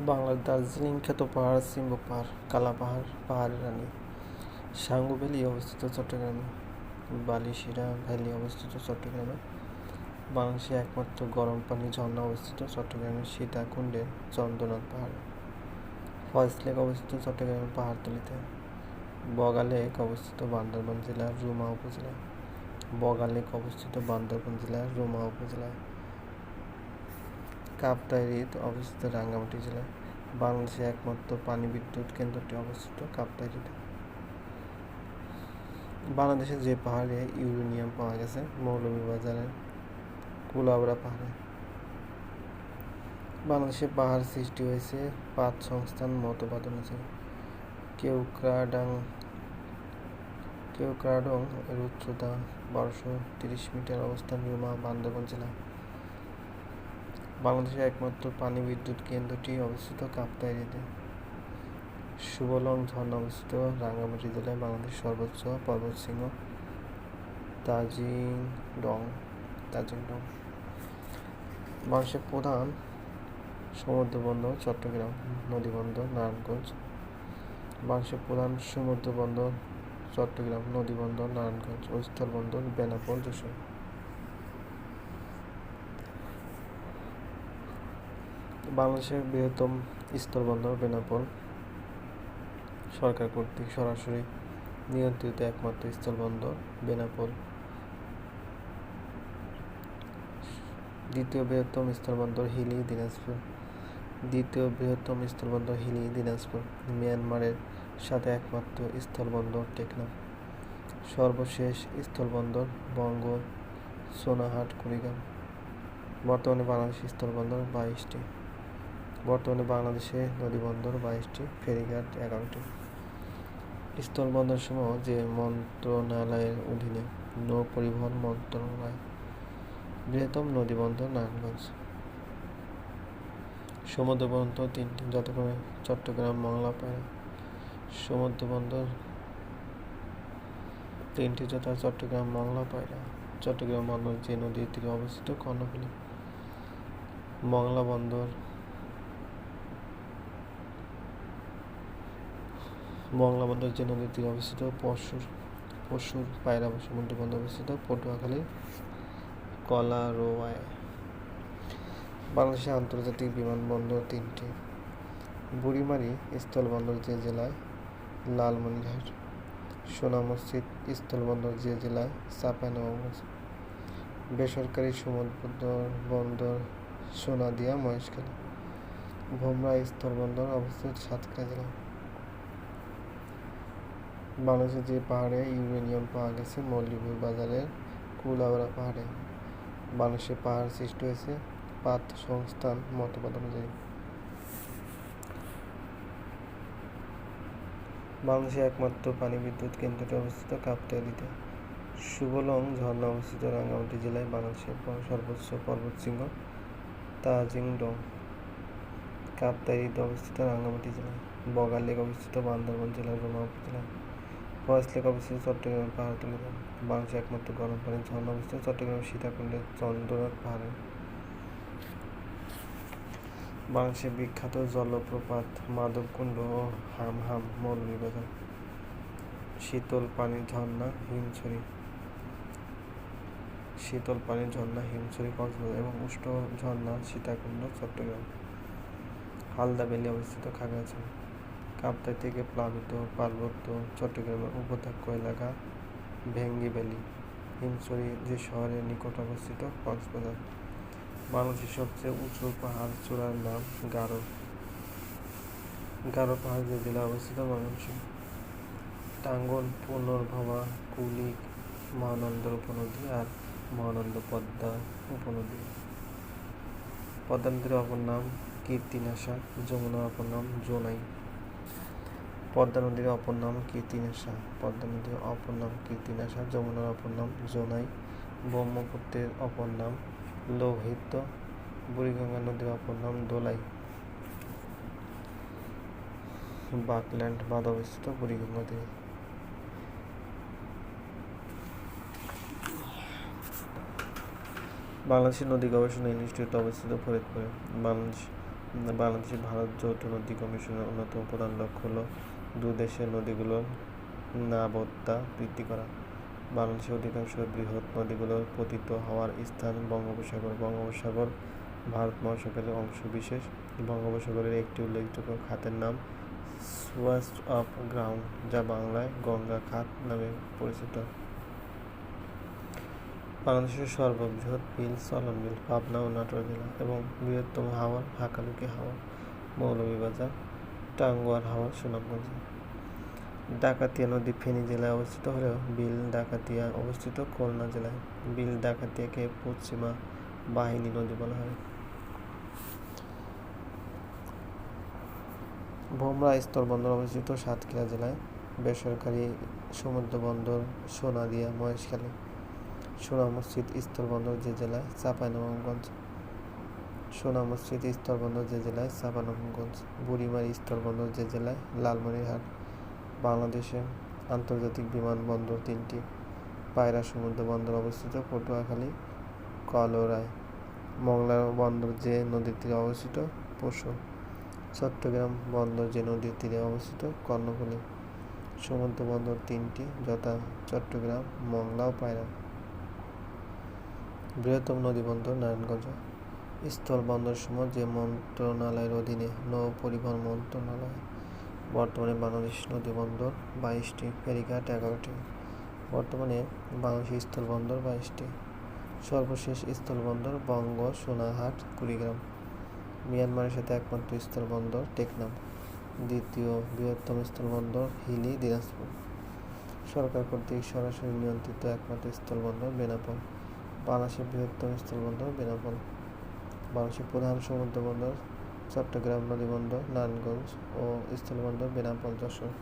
বাংলার দার্জিলিং খ্যাত পাহাড় শৃঙ্গ পাহাড় কালা পাহাড় পাহাড়ের রানী। সাঙ্গু ভ্যালি অবস্থিত চট্টগ্রামে। বালিশিরা ভ্যালি অবস্থিত চট্টগ্রামে। বাংলাদেশের একমাত্র গরম পানি ঝর্ণা অবস্থিত চট্টগ্রামের সীতাকুণ্ডের চন্দ্রনাথ পাহাড়ে। ফয়েজ লেক অবস্থিত চট্টগ্রামের পাহাড়তলিতে। বগা লেক অবস্থিত বান্দরবান জেলার রুমা উপজেলায়। বগা লেক অবস্থিত বান্দরবান জেলার রুমা উপজেলায়। কাপ্তাই অবস্থিত রাঙ্গামাটি জেলায় বাংলাদেশের একমাত্র পানি বিদ্যুৎ কেন্দ্রটি অবস্থিত কাপ্তাইতে বাংলাদেশে যে পাহাড়ে ইউরেনিয়াম পাওয়া গেছে, মৌলভীবাজারের কুলাউড়া পাহাড়ে। বাংলাদেশে পাহাড় সৃষ্টি হয়েছে পাঁচ সংস্থান মতবাদ অনুযায়ী। কেউক্রাডাং, কেউক্রাডং এর উচ্চতা বারোশো তিরিশ মিটার অবস্থান রুমা বান্দরবান জেলায় বাংলাদেশের একমাত্র পানি বিদ্যুৎ কেন্দ্রটি অবস্থিত কাপ্তাইরিতে সুবলং ঝর্ণা অবস্থিত রাঙ্গামাটি জেলায় বাংলাদেশের সর্বোচ্চ পর্বতশৃঙ্গ তাজিং ডং তাজিং ডং। বাংলাদেশের প্রধান সমুদ্র বন্দর চট্টগ্রাম, নদীবন্দর, নারায়ণগঞ্জ। বাংলাদেশের প্রধান সমুদ্র বন্দর চট্টগ্রাম, নদীবন্দর, নারায়ণগঞ্জ। ও স্থলবন্দর বেনাপোল, যশোর। বাংলাদেশের বৃহত্তম স্থলবন্দর বেনাপোল সরকার কর্তৃক সরাসরি নিয়ন্ত্রিত একমাত্র স্থলবন্দর বেনাপোল। দ্বিতীয় বৃহত্তম স্থলবন্দর হিলি, দিনাজপুর। দ্বিতীয় বৃহত্তম স্থলবন্দর হিলি, দিনাজপুর। মিয়ানমারের সাথে একমাত্র স্থলবন্দর টেকনাফ। সর্বশেষ স্থলবন্দর বঙ্গ, সোনাহাট, কুড়িগ্রাম। বর্তমানে বাংলাদেশ স্থলবন্দর বাইশটি। বর্তমানে বাংলাদেশে নদীবন্দর বাইশটি, ফেরিঘাট এগারোটি। স্থলবন্দর সমূহ যে মন্ত্রণালয়ের অধীনে নৌ পরিবহন মন্ত্রণালয়, বৃহত্তম নদীবন্দর নারায়ণগঞ্জ। সমুদ্র বন্দর তিনটি, যথাক্রমে চট্টগ্রাম মংলা পায়রা সমুদ্র বন্দর তিনটি, যথা চট্টগ্রাম মংলা পায়রা চট্টগ্রাম বন্দর যে নদীর তীরে অবস্থিত কর্ণফুলী। মংলা বন্দর মংলা বন্দর যে নদীর তীরে অবস্থিত, পশুর পশুর পায়রা সমুদ্র বন্দর অবস্থিত, পটুয়াখালী, কলারোয়ায়। বাংলাদেশের আন্তর্জাতিক বিমানবন্দর তিনটি। বুড়িমারি স্থলবন্দর যে জেলায়, লালমনিরহাট। সোনা মসজিদ স্থলবন্দর যে জেলায়, চাঁপাইনবাবগঞ্জ। বেসরকারি সমুদ্র বন্দর সোনাদিয়া মহেশখালী। ভোমরা স্থলবন্দর অবস্থিত সাতক্ষীরা জেলায়। বাংলাদেশের যে পাহাড়ে ইউরেনিয়াম পাওয়া গেছে মৌলভীবাজারের কুলাউড়া পাহাড়ে। বাংলাদেশের পাহাড় সৃষ্টি হয়েছে পাত সংস্থান মতবাদ অনুযায়ী। বাংলাদেশের একমাত্র পানি বিদ্যুৎ কেন্দ্রটি অবস্থিত কাপ্তাইলিতে। সুবলং ঝর্ণা অবস্থিত রাঙ্গামাটি জেলায় বাংলাদেশের সর্বোচ্চ পর্বতশৃঙ্গ তাজিং ডং কাপ্তাইলিতে অবস্থিত রাঙ্গামাটি জেলায় বগাল লেক অবস্থিত বান্দরবান জেলার রোমা উপজেলায় ফয়েজ লেক অবস্থিত চট্টগ্রামের পাহাড় পাহাড়তলিতে বাংলাদেশের একমাত্র গরম পানির ঝর্ণা অবস্থিত চট্টগ্রামের সীতাকুণ্ডের চন্দ্রনাথ পাহাড়ে। বাংলাদেশের বিখ্যাত জলপ্রপাত মাধবকুণ্ড ও হামহাম মৌলভীবাজার শীতল পানির ঝর্ণা, হিমছড়ি। শীতল পানির ঝর্ণা, হিমছড়ি, কক্সবাজার এবং উষ্ণ ঝর্ণা, সীতাকুণ্ড, চট্টগ্রাম। হালদা ভ্যালি অবস্থিত খাগড়াছড়ি। কাপ্তাই থেকে প্লাবিত, পার্বত্য চট্টগ্রামের উপত্যকা এলাকা ভেঙ্গি ভ্যালি হিমছড়ি যে শহরের নিকট অবস্থিত কক্সবাজার। বাংলাদেশের সবচেয়ে উঁচু পাহাড় চূড়ার নাম গারো। গারো পাহাড় যে জেলা অবস্থিত ময়মনসিংহ। টাঙ্গন পুনর্ভবা, কুলিক মহানন্দ উপনদী আর মহানন্দ পদ্মা উপনদী। পদ্মা নদীর অপর নাম কীর্তিনাশা, যমুনার অপর নাম জোনাই। পদ্মা নদীর অপর নাম কীর্তিনাশা। পদ্মা নদীর অপর নাম কীর্তিনাশা, যমুনার অপর নাম জোনাই, ব্রহ্মপুত্রের অপর নাম লোহিত বুড়িগঙ্গা নদীর অপর নাম দোলাই। বাকল্যান্ড বাঁধ অবস্থিত বুড়িগঙ্গা তীরে বাংলাদেশের নদী গবেষণা ইনস্টিটিউট অবস্থিত ফরিদপুরে। বাংলাদেশ বাংলাদেশে ভারত যৌথ নদী কমিশনের অন্যতম প্রধান লক্ষ্য হলো দু দেশের নদীগুলোর নাবত্তা বৃদ্ধি করা। বাংলাদেশের অধিকাংশ বৃহৎ নদীগুলোর পতিত হওয়ার স্থান বঙ্গোপসাগর। বঙ্গোপসাগর ভারত মহাসাগরের অংশ বিশেষ। বঙ্গোপসাগরের একটি উল্লেখযোগ্য খাতের নাম সুয়াচ অফ গ্রাউন্ড যা বাংলায় গঙ্গা খাত নামে পরিচিত। বাংলাদেশের সর্ববৃহৎ বিল, চলন বিল, পাবনা ও নাটোর জেলা এবং বৃহত্তম হাওর হাকালুকি হাওর মৌলভীবাজার টাঙ্গুয়ার হাওর সুনামগঞ্জ। ডাকাতিয়া নদী ফেনী জেলায় অবস্থিত হলেও বিল ডাকাতিয়া অবস্থিত খুলনা জেলায়। বিল ডাকাতিয়াকে পশ্চিমা বাহিনী নদী বলা হয়। ভোমরা স্থলবন্দর অবস্থিত সাতক্ষীরা জেলায়। বেসরকারি সমুদ্র বন্দর সোনাদিয়া মহেশখালী। সোনা মসজিদ স্থলবন্দর যে জেলায়, চাঁপাইনবাবগঞ্জ। সোনা মসজিদ স্থলবন্দর যে জেলায় চাঁপাইনবাবগঞ্জ বুড়িমারি স্থলবন্দর যে জেলায়, লালমনিরহাট, বাংলাদেশে আন্তর্জাতিক বিমানবন্দর তিনটি, পায়রা সমুদ্র বন্দর অবস্থিত, পটুয়াখালী, কলরায়। মংলা বন্দর যে নদীর তীরে অবস্থিত, পশু। চট্টগ্রাম বন্দর যে নদীর তীরে অবস্থিত, কর্ণফুলী। সমুদ্র বন্দর তিনটি, যথা চট্টগ্রাম, মংলা ও পায়রা। বৃহত্তম নদী বন্দর নারায়ণগঞ্জ। স্থল বন্দর সমূহ যে মন্ত্রণালয়ের অধীনে নৌ পরিবহন মন্ত্রণালয়, বর্তমানে বাংলাদেশ নদী বন্দর বাইশটি, ফেরিঘাট এগারোটি। বর্তমানে বাংলাদেশ স্থল বন্দর বাইশটি। সর্বশেষ স্থলবন্দর বঙ্গ সোনাহাট কুড়িগ্রাম। মিয়ানমারের সাথে একমাত্র স্থলবন্দর টেকনাম দ্বিতীয় বৃহত্তম স্থলবন্দর হিলি, দিনাজপুর। সরকার কর্তৃক সরাসরি নিয়ন্ত্রিত একমাত্র স্থলবন্দর বেনাপোল। বাংলাদেশের বৃহত্তম স্থলবন্দর বেনাপোল। বাংলাদেশের প্রধান সমুদ্র বন্দর, চট্টগ্রাম নদীবন্দর নারায়ণগঞ্জ ও স্থলবন্দর বেনাপোল যশোর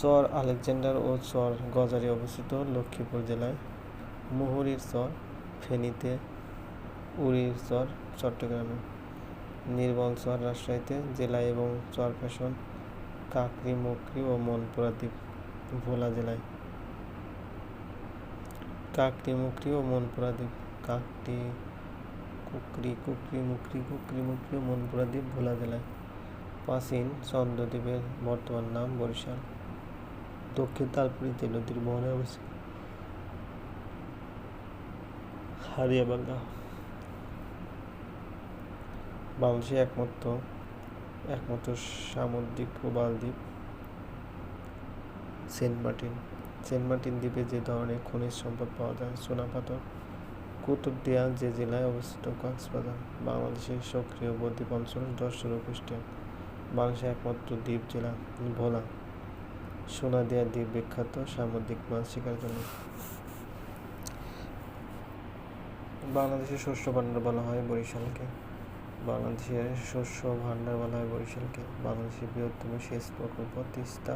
চর আলেকজান্ডার ও চর গজারি অবস্থিত লক্ষ্মীপুর জেলায় মুহুরীর চর, ফেনীতে উড়ির চর, চট্টগ্রামে নির্মল চর, রাজশাহীতে জেলা এবং চর ফ্যাশন কাকরি মকরি ও মনপুরা দ্বীপ ভোলা জেলায়। কাকরি মুকরি ও মনপুরা দ্বীপ কাকটি কুকরি কুকরি মুকরি কুকরি মুকরি ও মনপুরা দ্বীপ ভোলা জেলায়। প্রাচীন চন্দ্রদ্বীপের বর্তমান নাম বরিশাল। দক্ষিণ তালপুরিতে নদীর মোহনে অবস্থিত। হারিয়াবাঙ্গা বাংলাদেশের একমাত্র একমাত্র সামুদ্রিক প্রবাল দ্বীপ সেন্ট মার্টিন। সেন্ট মার্টিন দ্বীপে যে ধরনের খনিজ সম্পদ পাওয়া যায়, সোনাপাথর কুতুবদিয়া যে জেলায় অবস্থিত কক্সবাজার, বাংলাদেশের সক্রিয় বদ্বীপ অঞ্চল ও কুষ্টিয়া বাংলাদেশের একমাত্র দ্বীপ জেলা ভোলা। সোনাদিয়া দ্বীপ বিখ্যাত সামুদ্রিক মাছ শিকার জন্য। বাংলাদেশের শস্য ভাণ্ডার বলা হয় বরিশালকে। বাংলাদেশের শস্য ভাণ্ডার বলা হয় বরিশালকে। বাংলাদেশের বৃহত্তম সেচ প্রকল্প তিস্তা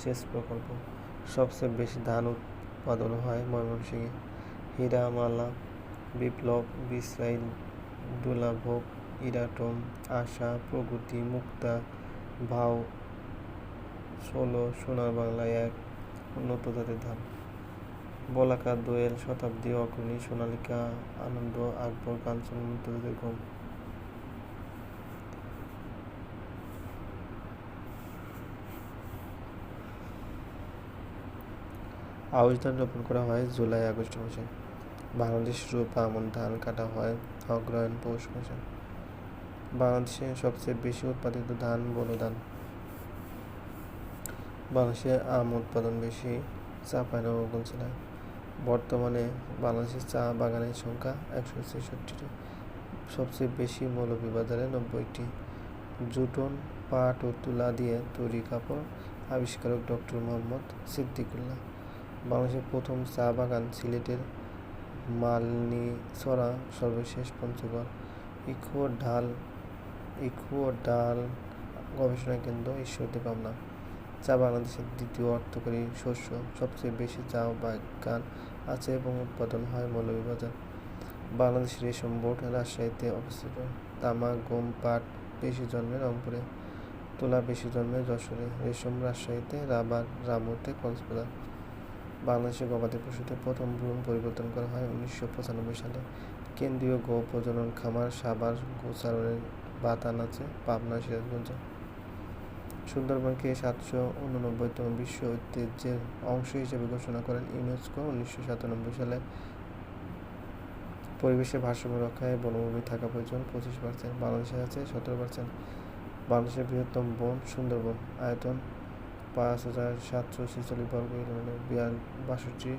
সেচ প্রকল্প। সবচেয়ে বেশি ধান উৎপাদন হয় ময়মনসিংহে। হীরা, মালা, বিপ্লব বিসরাইল দুলাভোগ, ইরাটম, আশা, প্রগতি, মুক্তা, ভাও, ষোলো, সোনার বাংলায় এক উন্নত জাতের ধান। বলাকা দোয়েল শতাব্দী অগ্রণী, সোনালিকা, আনন্দ, আকবর, কাঞ্চন, উন্নত জাতের গম। আউশ ধান রোপণ করা হয় জুলাই, আগস্ট মাসে। বাংলাদেশ রূপা আমন ধান কাটা হয় অগ্রহায়ণ পৌষ মাসে। বাংলাদেশে সবচেয়ে বেশি উৎপাদিত ধান বোলো ধান বাংলাদেশে আম উৎপাদন বেশি, চা চাঁপাইনবাবগঞ্জ জেলায় বর্তমানে বাংলাদেশের চা বাগানের সংখ্যা একশো ছেষট্টিটি। সবচেয়ে বেশি মৌলভী মৌলভীবাজারে নব্বইটি। জুটন, পাট ও তুলা দিয়ে তৈরি কাপড় আবিষ্কারক ডক্টর মোহাম্মদ সিদ্দিকুল্লাহ। বাংলাদেশের প্রথম চা বাগান সিলেটের মালনীছড়া সর্বশেষ পঞ্চগড় ইকো ঢাল ইকো ডাল গবেষণা কেন্দ্র ঈশ্বরদী, পাবনা। চা বাংলাদেশের দ্বিতীয় অর্থকরী শস্য। সবচেয়ে বেশি চা বাগান আছে এবং উৎপাদন হয় মৌলভীবাজার। বাংলাদেশ রেশম বোর্ড রাজশাহীতে অবস্থিত। তামা, গম, পাট বেশি জন্মে রংপুরে। তুলা বেশি জন্মে যশোরে। রেশম রাজশাহীতে রাবার, রামুতে কক্সবাজার। বাংলাদেশে গবাদি পশুতে প্রথম ভ্রূণ পরিবর্তন করা হয় উনিশশো পঁচানব্বই সালে। কেন্দ্রীয় গো প্রজনন খামার সাভার গোচারণের বাতান আছে পাবনা সিরাজগঞ্জ। সুন্দরবনকে সাতশো উননব্বইতম বিশ্ব ঐতিহ্যের অংশ হিসেবে ঘোষণা করেন ইউনেস্কো। উনিশশো সাতানব্বই সালে পরিবেশের ভারসাম্য রক্ষায় বনভূমি থাকা প্রয়োজন পঁচিশ পার্সেন্ট বাংলাদেশে আছে সতেরো পার্সেন্ট বাংলাদেশের বৃহত্তম বন সুন্দরবন, আয়তন পাঁচ হাজার সাতশো ছেচল্লিশ বর্গ কিলোমিটার বিয়াল বাষট্টি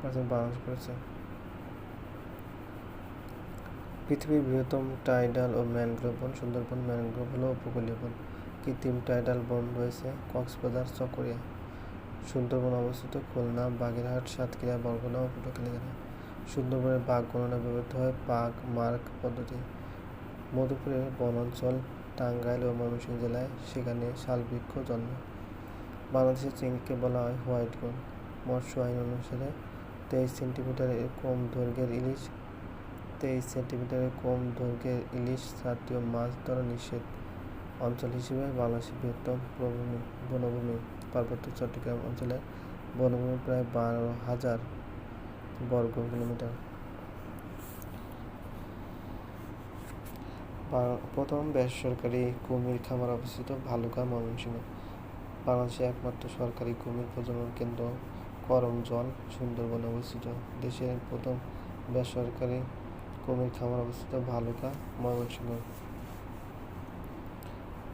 পার্সেন্ট বাংলাদেশ করেছে। পৃথিবীর বৃহত্তম টাইডাল ও ম্যানগ্রোভ বন, সুন্দরবন ম্যানগ্রোভ হলো উপকূলীয় বন। কৃত্রিম টাইডাল বন রয়েছে কক্সবাজার, চকরিয়া। সুন্দরবন অবস্থিত খুলনা, বাগেরহাট, সাতক্ষীরা, বরগুনা ও পটুয়াখালী। জেলায় সুন্দরবনের বাঘ গণনা ব্যবহৃত হয় পাক মার্ক পদ্ধতি। মধুপুরের বনাঞ্চল, টাঙ্গাইল ও ময়মনসিংহ জেলায় সেখানে শালবৃক্ষ জন্ম। বাংলাদেশের চিংড়িকে বলা হয় হোয়াইট গোল মৎস্য আইন অনুসারে তেইশ সেন্টিমিটারের কম দৈর্ঘ্যের ইলিশ, তেইশ সেন্টিমিটারের কম দৈর্ঘ্যের ইলিশ জাতীয় মাছ ধরা নিষেধ। অঞ্চল হিসেবে বাংলাদেশের বৃহত্তম প্রভূমি বনভূমি পার্বত্য চট্টগ্রাম অঞ্চলে বনভূমি প্রায় বারো হাজার বর্গ কিলোমিটার। প্রথম বেসরকারি কুমির খামার অবস্থিত ভালুকা ময়মনসিংহ। বাংলাদেশের একমাত্র সরকারি কুমির প্রজনন কেন্দ্র করমজল সুন্দরবনে অবস্থিত। দেশের প্রথম বেসরকারি কুমির খামার অবস্থিত ভালুকা, ময়মনসিংহ।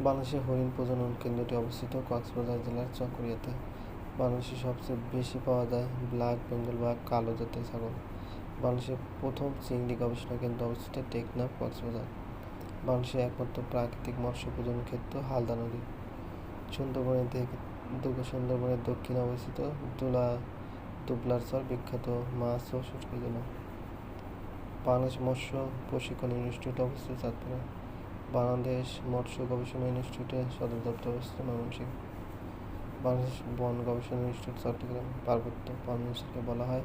বাংলাদেশের হরিণ প্রজনন কেন্দ্রটি অবস্থিত কক্সবাজার জেলার চকরিয়াতে। বাংলাদেশে সবচেয়ে বেশি পাওয়া যায় ব্ল্যাক বেঙ্গল বা কালো জাতের ছাগল। বাংলাদেশের প্রথম চিংড়ি গবেষণা কেন্দ্র অবস্থিত টেকনাফ কক্সবাজার। বাংলাদেশের একমাত্র প্রাকৃতিক মৎস্য প্রজনন ক্ষেত্র হালদা নদী। সুন্দরবনের সুন্দরবনের দক্ষিণে অবস্থিত দুলা দুবলারচর বিখ্যাত মাছ ও শুটকির জন্য। বাংলাদেশ মৎস্য প্রশিক্ষণ ইনস্টিটিউট অবস্থিত চাঁদপুরে বাংলাদেশ মৎস্য গবেষণা ইনস্টিটিউটের সদর দপ্তর অবস্থিত ময়মনসিংহ। বাংলাদেশ বন গবেষণা ইনস্টিটিউট চট্টগ্রাম, পার্বত্য বন বলা হয়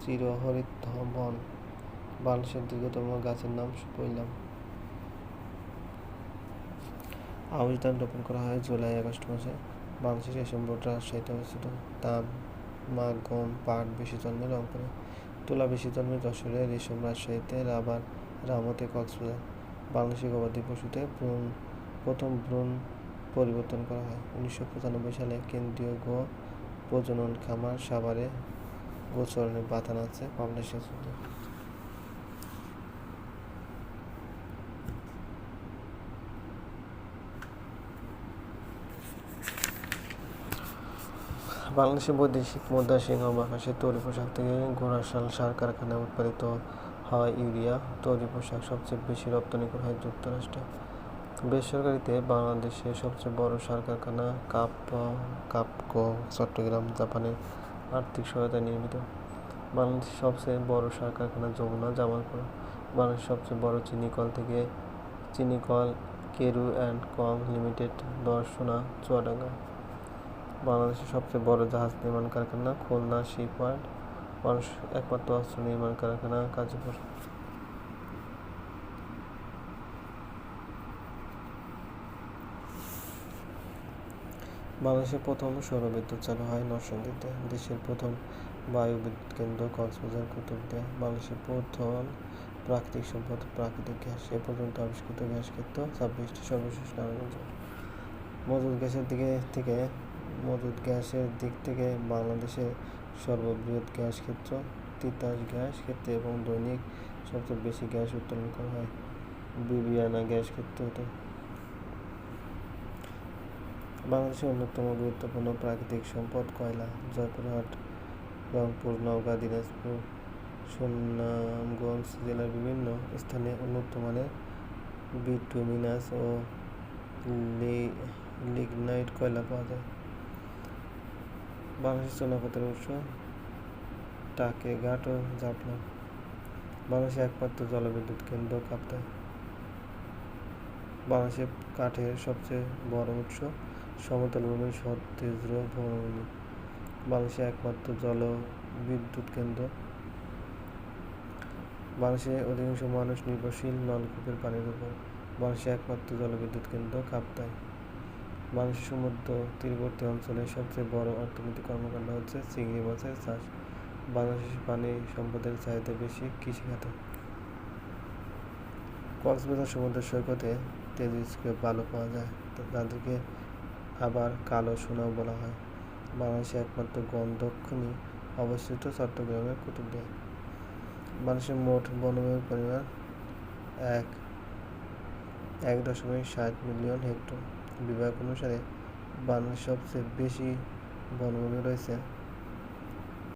চিরহরিত বন। বাংলাদেশের দীর্ঘতম গাছের নাম পৈলাম আউশ ধান রোপণ করা হয় জুলাই, আগস্ট মাসে। বাংলাদেশের রেশম রাজশাহীতে অবস্থিত তাম মা গম, পাট, বেশি জন্মে রংপুরে। তুলা বেশি জন্মে যশোরে, রেশম রাজশাহীতে, রাবার, রামতে, কক্সবাজার। বাংলাদেশের গবাদি পশুতে ভ্রূণ, প্রথম ভ্রূণ পরিবর্তন করা হয়। উনিশশো পঁচানব্বই সালে কেন্দ্রীয় গো প্রজনন খামার সাভারে গোচরণের বাতান আছে পাবনা বাংলাদেশের বৈদেশিক মুদ্রা সিংহ মহাকাশের তৈরি পোশাক থেকে ঘোড়াশাল সার কারখানায় উৎপাদিত হয় ইউরিয়া, তৈরি পোশাক সবচেয়ে বেশি রপ্তানি করা হয় যুক্তরাষ্ট্রে। বেসরকারিতে বাংলাদেশের সবচেয়ে বড় সার কারখানা কাপ কাপকো চট্টগ্রাম, জাপানের আর্থিক সহায়তায় নির্মিত। বাংলাদেশের সবচেয়ে বড় সার কারখানা যমুনা, জামালপুর। বাংলাদেশের সবচেয়ে বড় চিনি কল থেকে চিনি call Carew and co limited, Darshana, Chuadanga. বাংলাদেশের সবচেয়ে বড় জাহাজ নির্মাণ কারখানা, খুলনা শিপ ওয়ার্ড মানুষ একমাত্র অস্ত্র নির্মাণ কারখানা গাজীপুর বাংলাদেশের প্রথম সৌরবিদ্যুৎ চালু হয় নরসিংদীতে। দেশের প্রথম বায়ু বিদ্যুৎ কেন্দ্র কক্সবাজার, কুতুবদিয়া। বাংলাদেশের প্রথম প্রাকৃতিক সম্পদ, প্রাকৃতিক গ্যাস। এ পর্যন্ত আবিষ্কৃত গ্যাস ক্ষেত্র ছাব্বিশটি সর্বশেষ নারায়ণগঞ্জ গ্যাসের দিকে থেকে মজুদ গ্যাসের দিক থেকে বাংলাদেশের সর্ববৃহৎ গ্যাস ক্ষেত্র, তিতাস গ্যাস ক্ষেত্রে এবং দৈনিক সবচেয়ে বেশি গ্যাস উত্তোলন করা হয়। বিবিয়ানা গ্যাস ক্ষেত্রতে বাংলাদেশের অন্যতম গুরুত্বপূর্ণ প্রাকৃতিক সম্পদ কয়লা, জয়পুরহাট, রংপুর, নওগাঁ, দিনাজপুর, সুনামগঞ্জ জেলার বিভিন্ন স্থানে উন্নত মানের বিটুমিনাস ও লিগনাইট কয়লা পাওয়া যায়। বাংলাদেশের চুনাপাতের উৎস, টাকে ঘাট ও জাফলং বাংলাদেশের একমাত্র জলবিদ্যুৎ কেন্দ্র কাপ্তাই। বাংলাদেশের কাঠের সবচেয়ে বড় উৎস সমতল ভূমি সতেজ্র ভূমি। বাংলাদেশের একমাত্র জলবিদ্যুৎ কেন্দ্র। বাংলাদেশের অধিকাংশ মানুষ নির্ভরশীল নলকূপের পানির উপর। বাংলাদেশের একমাত্র জলবিদ্যুৎ কেন্দ্র কাপ্তাই। বাংলাদেশের সমুদ্র, তীরবর্তী অঞ্চলের সবচেয়ে বড় অর্থনৈতিক কর্মকাণ্ড হচ্ছে চিংড়ি মাছের চাষ। বাংলাদেশের পানি সম্পদের চাহিদা বেশি, কৃষিখাতে। কক্সবাজার সমুদ্র সৈকতে তেজস্ক্রিয় বালু পাওয়া যায় তাদেরকে আবার কালো সোনাও বলা হয়। বাংলাদেশে একমাত্র গন্ধক্ষণী অবস্থিত চট্টগ্রামের কুতুবদিয়া। বাংলাদেশের মোট বনভূমির পরিমাণ এক এক দশমিক ষাট মিলিয়ন হেক্টর। বিভাগ অনুসারে বাংলাদেশ সবচেয়ে বেশি বনভূমি রয়েছে।